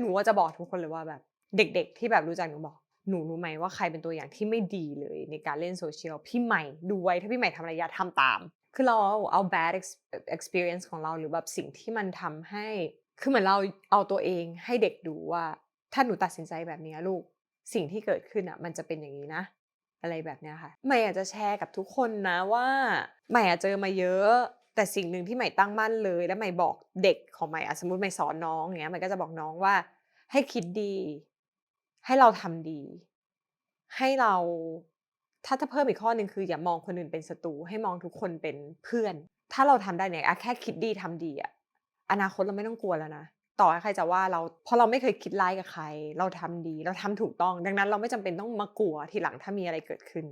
หนูว่าจะบอกทุกคนเลยว่าแบบเด็ก ๆ ที่แบบรู้จักหนูบอกหนูรู้ไหมว่าใครเป็นตัวอย่างที่ไม่ดีเลยในการเล่นโซเชียลพี่ใหม่ดูไว้ถ้าพี่ใหม่ทำอะไรอย่าทำตาม คือเราเอาเอา bad experience ของเราหรือแบบสิ่งที่มันทำให้คือเหมือนเราเอาตัวเองให้เด็กดูว่า ถ้าหนูตัดสินใจแบบเนี้ยลูกสิ่งที่เกิดขึ้นอะมันจะเป็นอย่างนี้นะ อะไรแบบเนี้ยค่ะใหม่อาจจะแชร์กับทุกคนนะว่าใหม่อาจเจอมาเยอะ แต่สิ่งหนึ่งที่ใหม่ตั้งมั่นเลย แล้วใหม่บอกเด็กของใหม่อะสมมติใหม่สอนน้องอย่างเงี้ยใหม่ก็จะบอกน้องว่า ให้คิดดี ให้เราทำดี ให้เราถ้าถ้าเพิ่มอีกข้อหนึ่งคือ อย่ามองคนอื่นเป็นศัตรูให้มองทุกคนเป็นเพื่อน ถ้าเราทำได้เนี่ยอะแค่คิดดีทำดีอะอนาคตเราไม่ต้องกลัวแล้วนะต่อให้ใครจะว่าเราเพราะเราไม่เคยคิดร้ายกับใคร เราทำดี เราทำถูกต้อง ดังนั้นเราไม่จำเป็นต้องมากลัวทีหลังถ้ามีอะไรเกิดขึ้น